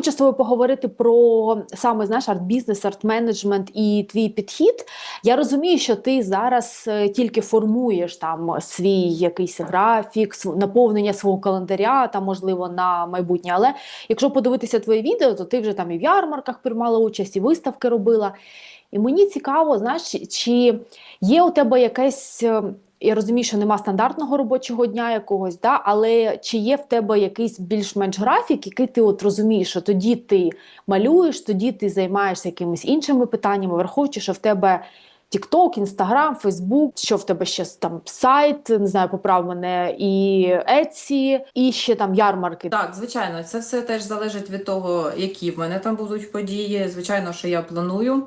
Хочу з тобою поговорити про саме знаєш, арт-бізнес, арт-менеджмент і твій підхід. Я розумію, що ти зараз е, тільки формуєш там свій якийсь графік, наповнення свого календаря, там можливо на майбутнє. Але якщо подивитися твоє відео, то ти вже там і в ярмарках приймала участь, і виставки робила. І мені цікаво, знаєш, чи- чи є у тебе якесь. Я розумію, що нема стандартного робочого дня якогось, да? але чи є в тебе якийсь більш-менш графік, який ти от розумієш, що тоді ти малюєш, тоді ти займаєшся якимись іншими питаннями, враховуючи, що в тебе TikTok, Instagram, Facebook, що в тебе ще там сайт, не знаю, поправ мене, і Etsy, і ще там ярмарки. Так, звичайно, це все теж залежить від того, які в мене там будуть події. Звичайно, що я планую.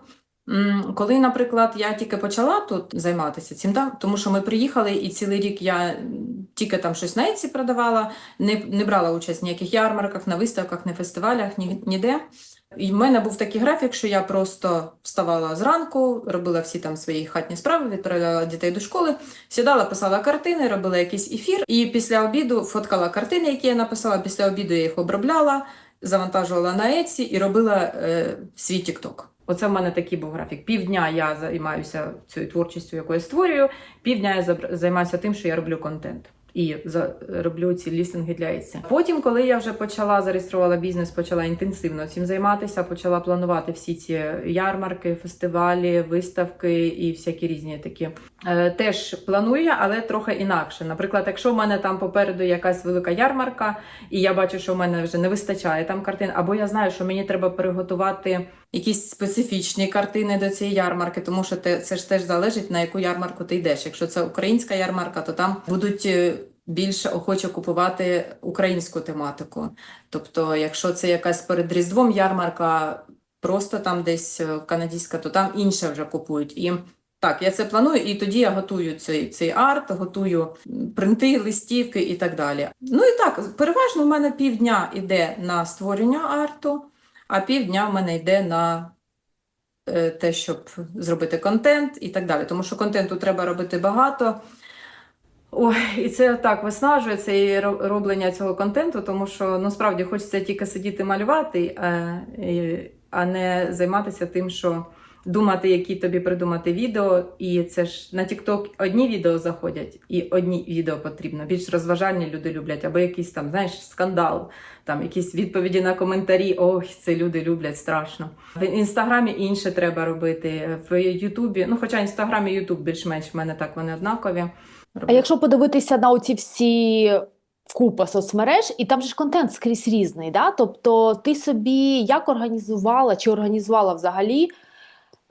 Коли, наприклад, я тільки почала тут займатися цим, да, тому що ми приїхали і цілий рік я тільки там щось на Etsy продавала, не, не брала участь в ніяких ярмарках, на виставках, на фестивалях, ні, ніде. І в мене був такий графік, що я просто вставала зранку, робила всі там свої хатні справи, відправляла дітей до школи, сідала, писала картини, робила якийсь ефір, і після обіду фоткала картини, які я написала. Після обіду я їх обробляла, завантажувала на Etsy і робила е, свій TikTok. Оце в мене такий був графік. Півдня я займаюся цією творчістю, яку я створюю, півдня я займаюся тим, що я роблю контент. І роблю ці лістинги для Etsy. Потім, коли я вже почала зареєструвала бізнес, почала інтенсивно цим займатися, почала планувати всі ці ярмарки, фестивалі, виставки і всякі різні такі. Е, теж планую, але трохи інакше. Наприклад, якщо в мене там попереду якась велика ярмарка, і я бачу, що в мене вже не вистачає там картин, або я знаю, що мені треба переготувати якісь специфічні картини до цієї ярмарки, тому що це ж теж залежить на яку ярмарку ти йдеш. Якщо це українська ярмарка, то там будуть е, більше охоче купувати українську тематику. Тобто, якщо це якась перед Різдвом ярмарка, просто там десь е, канадська, то там інше вже купують. І так, я це планую, і тоді я готую цей, цей арт, готую принти, листівки і так далі. Ну і так, переважно в мене півдня йде на створення арту, а півдня в мене йде на е, те, щоб зробити контент і так далі. Тому що контенту треба робити багато. Ой, і це так виснажує це і роблення цього контенту, тому що ну справді хочеться тільки сидіти малювати, е, а не займатися тим, що думати, які тобі придумати відео. І це ж на TikTok одні відео заходять, і одні відео потрібно. Більш розважальні люди люблять, або якийсь там, знаєш, скандал, там якісь відповіді на коментарі. Ох, це люди люблять страшно. В інстаграмі інше треба робити. В Ютубі, ну хоча інстаграм і Ютуб більш-менш в мене так вони однакові. А якщо подивитися на оці всі купа соцмереж, і там же ж контент скрізь різний, да? Тобто ти собі як організувала чи організувала взагалі?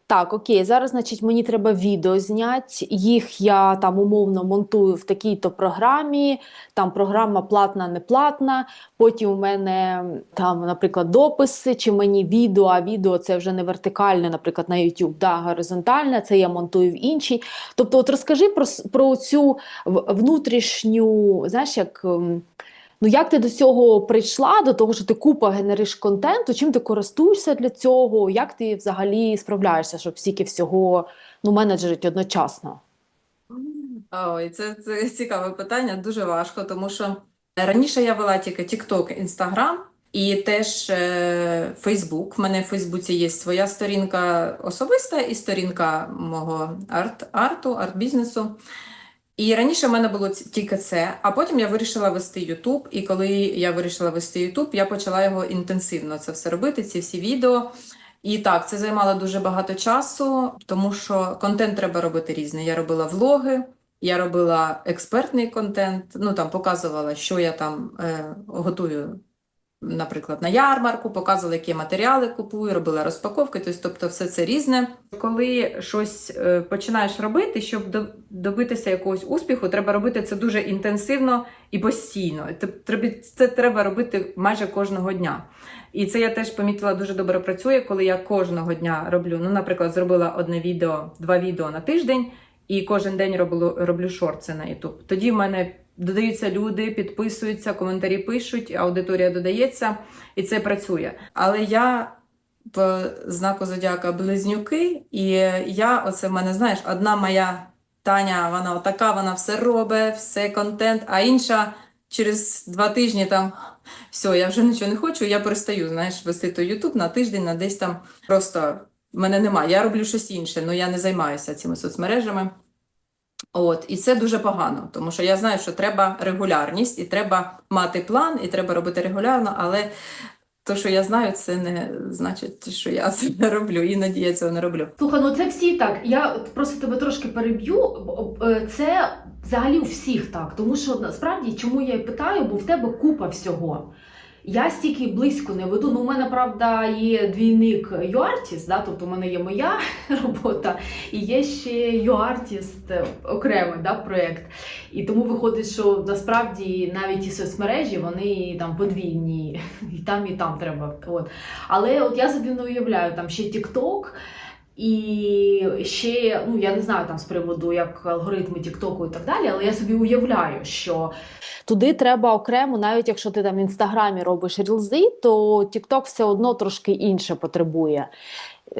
Так, окей, зараз, значить, мені треба відео зняти, їх я там умовно монтую в такій-то програмі, там програма платна, не платна, потім у мене там, наприклад, дописи, чи мені відео, а відео це вже не вертикальне, наприклад, на YouTube, да, горизонтальне, це я монтую в іншій. Тобто, от розкажи про, про цю внутрішню, знаєш, як. Ну, як ти до цього прийшла, до того, що ти купа генериш контенту, чим ти користуєшся для цього, як ти взагалі справляєшся, щоб стільки всього ну, менеджерить одночасно? Ой, це, це цікаве питання, дуже важко, тому що раніше я вела тільки TikTok, Instagram і теж е, Facebook. В мене в Фейсбуці є своя сторінка особиста і сторінка мого арт, арту, арт-бізнесу. І раніше в мене було тільки це, а потім я вирішила вести YouTube, і коли я вирішила вести YouTube, я почала його інтенсивно це все робити, ці всі відео. І так, це займало дуже багато часу, тому що контент треба робити різний. Я робила влоги, я робила експертний контент, ну там показувала, що я там е, готую, наприклад, на ярмарку, показувала, які матеріали купую, робила розпаковки, тобто, тобто все це різне. Коли щось е, починаєш робити, щоб добитися якогось успіху, треба робити це дуже інтенсивно і постійно. Це треба робити майже кожного дня. І це я теж помітила дуже добре працює, коли я кожного дня роблю. Ну, наприклад, зробила одне відео, два відео на тиждень, і кожен день роблю, роблю шорти на YouTube. Тоді в мене додаються люди, підписуються, коментарі пишуть, аудиторія додається, і це працює. Але я в знаку зодіака близнюки, і я, оце в мене, знаєш, одна моя Таня, вона отака, вона все робить, все контент, а інша через два тижні там все, я вже нічого не хочу, я перестаю, знаєш, вести той Ютуб на тиждень, на десь там просто мене немає. Я роблю щось інше, але я не займаюся цими соцмережами. От, і це дуже погано, тому що я знаю, що треба регулярність, і треба мати план, і треба робити регулярно, але то, що я знаю, це не значить, що я це не роблю. Іноді я цього не роблю. Слухай, ну це всі так. Я просто тебе трошки переб'ю. е, Це взагалі у всіх так. Тому що насправді, чому я і питаю, бо в тебе купа всього. Я стільки близько не веду. Ну, у мене правда є двійник юартіст, да? тобто у мене є моя робота, і є ще юартіст е, окремий да, проєкт. І тому виходить, що насправді навіть і соцмережі вони там подвійні, і там, і там треба. От. Але от я собі не уявляю, там ще TikTok, і ще, ну я не знаю там з приводу як алгоритми Тіктоку і так далі, але я собі уявляю, що туди треба окремо, навіть якщо ти там в інстаграмі робиш рілзи, то Тікток все одно трошки інше потребує.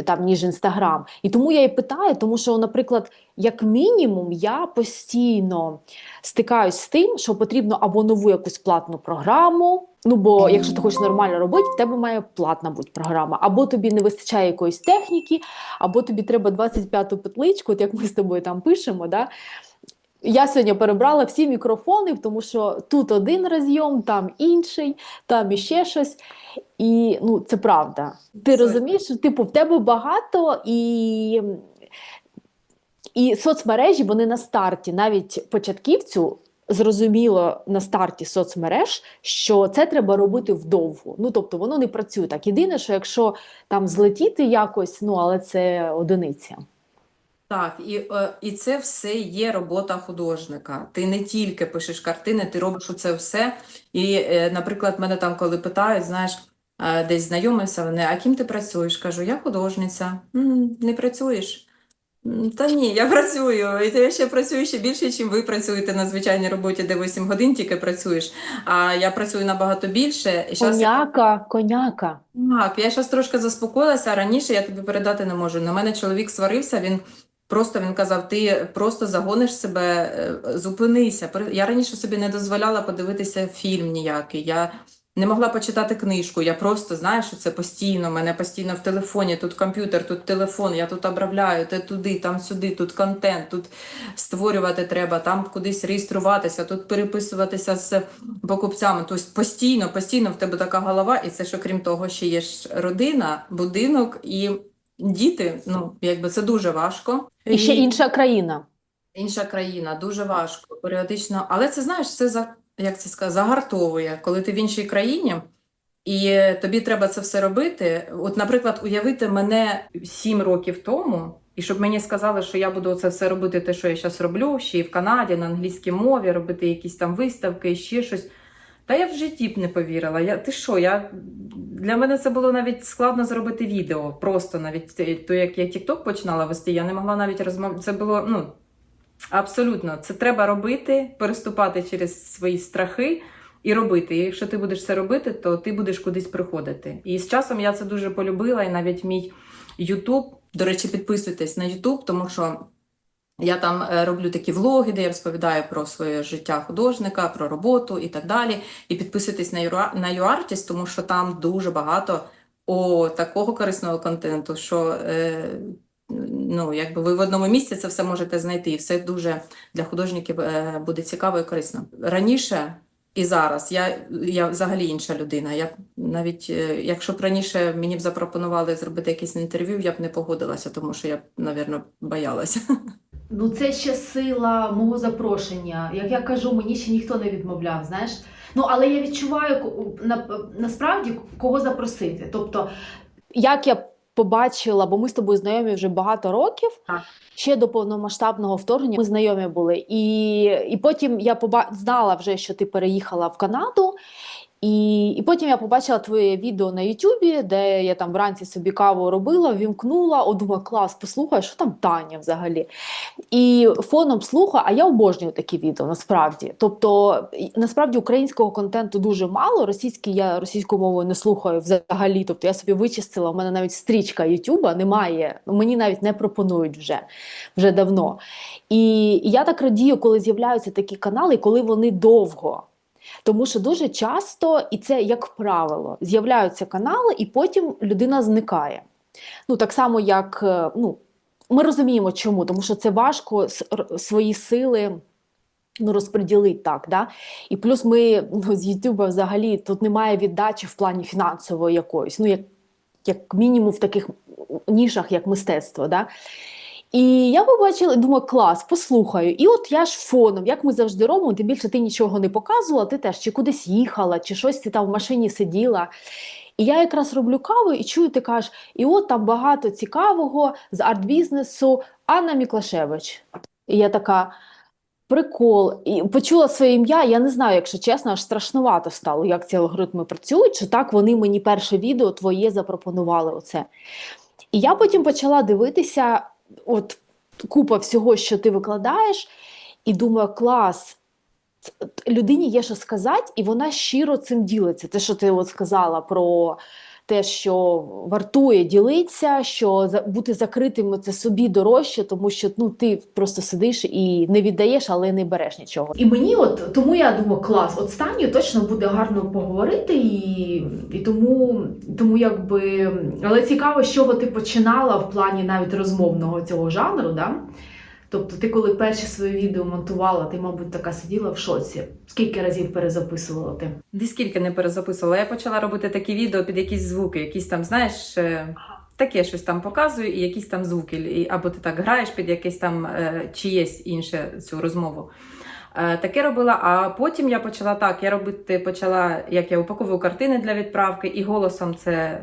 Там, ніж інстаграм. І тому я і питаю, тому що, наприклад, як мінімум, я постійно стикаюсь з тим, що потрібно або нову якусь платну програму. Ну, бо якщо ти хочеш нормально робити, в тебе має платна бути програма. Або тобі не вистачає якоїсь техніки, або тобі треба 25-ту петличку, от як ми з тобою там пишемо. Да? Я сьогодні перебрала всі мікрофони, тому що тут один розйом, там інший, там іще щось. І ну, це правда. Ти Це- розумієш, що, типу, в тебе багато і. І соцмережі вони на старті, навіть початківцю, зрозуміло на старті соцмереж, що це треба робити вдовго. Ну тобто воно не працює так. Єдине, що якщо там злетіти якось, ну але це одиниця. Так, і, е, і це все є робота художника. Ти не тільки пишеш картини, ти робиш це все. І, е, наприклад, мене там, коли питають, знаєш, е, десь знайомився вони, а ким ти працюєш? Кажу, я художниця. «М, не працюєш? Та ні, я працюю. І я ще працюю ще більше, ніж ви працюєте на звичайній роботі, де 8 годин тільки працюєш. А я працюю набагато більше. І щас Коняка, коняка. так, я зараз трошки заспокоїлася, а раніше я тобі передати не можу. На мене чоловік сварився, він просто він казав: ти просто загониш себе, е, зупинися. Я раніше собі не дозволяла подивитися фільм ніякий. Я не могла почитати книжку. Я просто знаю, що це постійно. Мене постійно в телефоні, тут комп'ютер, тут телефон, я тут обробляю, те туди, там сюди, тут контент, тут створювати треба, там кудись реєструватися, тут переписуватися з покупцями. Тобто постійно, постійно в тебе така голова, і це ж окрім того, ще є ж родина, будинок і діти. Ну, якби це дуже важко. І ще інша країна. Інша країна, дуже важко, періодично. Але це знаєш, це за як це сказати, загартовує, коли ти в іншій країні, і тобі треба це все робити. От, наприклад, уявити мене сім років тому, і щоб мені сказали, що я буду це все робити, те, що я зараз роблю, ще й в Канаді, на англійській мові, робити якісь там виставки, ще щось. Та я в житті б не повірила. Я, ти що, я, для мене це було навіть складно зробити відео. Просто навіть то, як я TikTok починала вести, я не могла навіть розмовляти. Це було, ну, абсолютно, це треба робити, переступати через свої страхи і робити. І якщо ти будеш це робити, то ти будеш кудись приходити. І з часом я це дуже полюбила, і навіть мій YouTube. До речі, підписуйтесь на YouTube, тому що я там е, роблю такі влоги, де я розповідаю про своє життя художника, про роботу і так далі. І підписуйтесь на YouArtist, тому що там дуже багато о, такого корисного контенту, що е, ну, якби ви в одному місці це все можете знайти, і все дуже для художників е, буде цікаво і корисно. Раніше і зараз я, я взагалі інша людина. Я навіть, е, якщо б раніше мені б запропонували зробити якесь інтерв'ю, я б не погодилася, тому що я б, напевно, боялася. Ну, це ще сила мого запрошення. Як я кажу, мені ще ніхто не відмовляв, знаєш. Ну, але я відчуваю на, насправді кого запросити. Тобто, як я побачила, бо ми з тобою знайомі вже багато років. Так. Ще до повномасштабного вторгнення ми знайомі були. І, і потім я поба... знала вже, що ти переїхала в Канаду. І, і потім я побачила твоє відео на Ютубі, де я там вранці собі каву робила, вімкнула, о, думаю, клас, послухай, що там Таня взагалі. І фоном слухаю, а я обожнюю такі відео насправді. Тобто, насправді українського контенту дуже мало. Російський я російською мовою не слухаю взагалі. Тобто я собі вичистила, у мене навіть стрічка Ютуба немає. Мені навіть не пропонують вже, вже давно. І, і я так радію, коли з'являються такі канали, коли вони довго. Тому що дуже часто, і це як правило, з'являються канали, і потім людина зникає. Ну, так само, як е, ну, ми розуміємо, чому, тому що це важко свої сили ну, розподілити так. Да? І плюс ми ну, з YouTube взагалі тут немає віддачі в плані фінансової якоїсь, ну, як, як мінімум в таких нішах, як мистецтво. Да? І я побачила, думаю, клас, послухаю. І от я ж фоном, як ми завжди робимо, тим більше ти нічого не показувала, ти теж чи кудись їхала, чи щось ти там в машині сиділа. І я якраз роблю каву і чую, ти кажеш, і от там багато цікавого з арт-бізнесу Анна Міклашевич. І я така. Прикол, і почула своє ім'я. Я не знаю, якщо чесно, аж страшнувато стало, як ці алгоритми працюють. Чи так вони мені перше відео твоє запропонували оце. І я потім почала дивитися, от купа всього, що ти викладаєш, і думаю, клас. Людині є що сказати, і вона щиро цим ділиться. Те, що ти от сказала про те, що вартує ділитися, що бути закритим це собі дорожче, тому що ну ти просто сидиш і не віддаєш, але не береш нічого. І мені, от тому я думаю, клас, от Станю точно буде гарно поговорити, і, і тому, тому якби але цікаво, з чого ти починала в плані навіть розмовного цього жанру, да? Тобто, ти коли перші свої відео монтувала, ти, мабуть, така сиділа в шоці. Скільки разів перезаписувала ти? Ні скільки не перезаписувала. Я почала робити такі відео під якісь звуки, якісь там, знаєш, е, таке щось там показую, і якісь там звуки. І- Або ти так граєш під якесь там е, чиєсь інше цю розмову. Е, Таке робила, а потім я почала так. Я робити почала, як я упаковую картини для відправки, і голосом це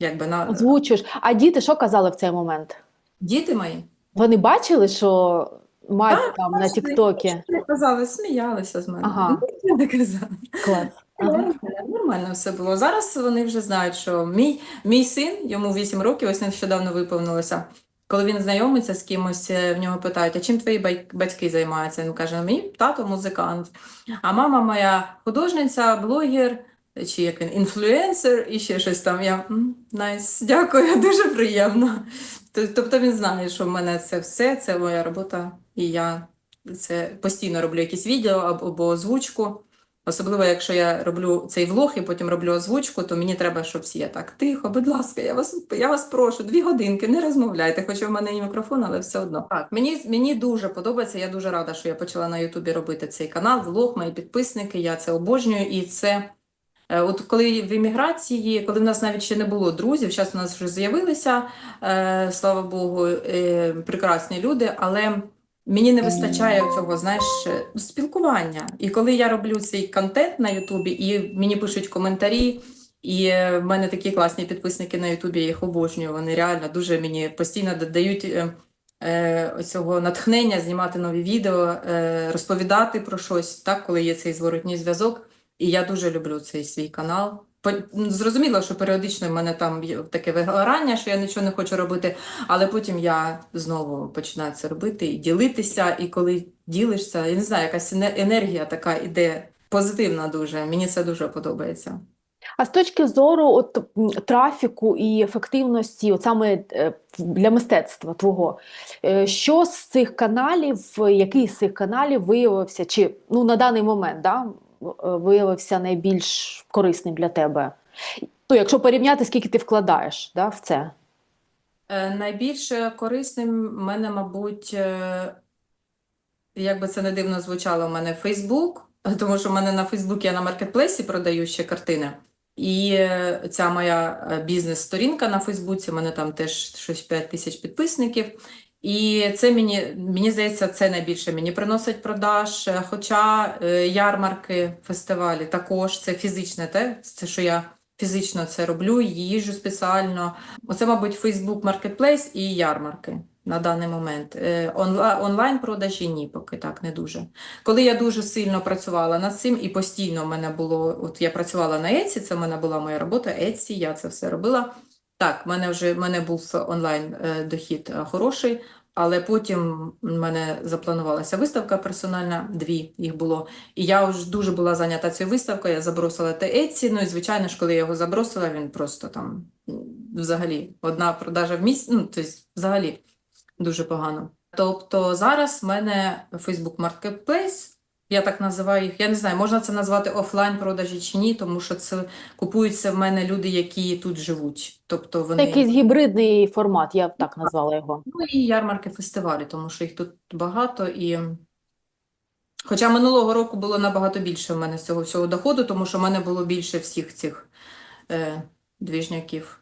якби на Озвучуєш. А діти що казали в цей момент? діти мої. Вони бачили, що мать Так, там на. Тіктокі? Не казали, сміялися з мене. Ага. Не казали. Клас. Ага. Нормально, все було. Зараз вони вже знають, що мій, мій син, йому 8 років, ось нещодавно виповнилося. Коли він знайомиться з кимось, е, в нього питають, а чим твої батьки займаються? Він каже, мій тато музикант, а мама моя художниця, блогер, чи як він, інфлюенсер, і ще щось там. Я «М, найс, дякую, дуже приємно. Тобто він знає, що в мене це все, це моя робота, і я це постійно роблю якісь відео або, озвучку. Особливо, якщо я роблю цей влог і потім роблю озвучку, то мені треба, щоб всі я так тихо, будь ласка, я вас, я вас прошу, дві годинки, не розмовляйте, хоча в мене і мікрофон, але все одно. Так, мені, мені дуже подобається, я дуже рада, що я почала на Ютубі робити цей канал, влог, мої підписники, я це обожнюю, і це От коли в імміграції, коли в нас навіть ще не було друзів, зараз у нас вже з'явилися, е, слава Богу, е, прекрасні люди, але мені не вистачає цього, знаєш, е, спілкування. І коли я роблю цей контент на Ютубі, і мені пишуть коментарі, і е, в мене такі класні підписники на Ютубі, я їх обожнюю, вони реально дуже мені постійно додають е, е, оцього натхнення знімати нові відео, е, розповідати про щось, так, коли є цей зворотній зв'язок. І я дуже люблю цей свій канал. По- Зрозуміло, що періодично в мене там таке вигорання, що я нічого не хочу робити, але потім я знову починаю це робити і ділитися. І коли ділишся, я не знаю, якась енергія така іде позитивна дуже. Мені це дуже подобається. А з точки зору от, трафіку і ефективності, от саме е, для мистецтва твого, е, що з цих каналів, який з цих каналів виявився, чи ну, на даний момент да, виявився найбільш корисним для тебе? Ну, якщо порівняти, скільки ти вкладаєш да, в це? Е, Найбільш корисним в мене, мабуть, е, як би це не дивно звучало, в мене Фейсбук, тому що в мене на Фейсбуці я на маркетплейсі продаю ще картини. І е, ця моя е, бізнес-сторінка на Фейсбуці, в мене там теж щось 5 тисяч підписників. І це мені, мені здається, це найбільше мені приносить продаж. Хоча е, ярмарки, фестивалі також це фізичне, те, це що я фізично це роблю, їжджу спеціально. Оце, мабуть, Facebook Marketplace і ярмарки на даний момент. Е, онла- Онлайн-продажі ні, поки так не дуже. Коли я дуже сильно працювала над цим, і постійно в мене було, от я працювала на Etsy, це в мене була моя робота, Etsy, я це все робила. Так, в мене вже в мене був онлайн е, дохід е, хороший, але потім в мене запланувалася виставка персональна, дві їх було. І я вже дуже була зайнята цією виставкою, я забросила те Etsy, ну і звичайно ж, коли я його забросила, він просто там взагалі одна продажа в місяць, ну, тобто взагалі дуже погано. Тобто зараз в мене Facebook Marketplace, Я так називаю їх. Я не знаю, можна це назвати офлайн продажі чи ні, тому що це купуються в мене люди, які тут живуть. Тобто вони якийсь гібридний формат, я б так назвала його. ну і ярмарки фестивалі, тому що їх тут багато і. Хоча минулого року було набагато більше в мене з цього всього доходу, тому що в мене було більше всіх цих е, двіжняків.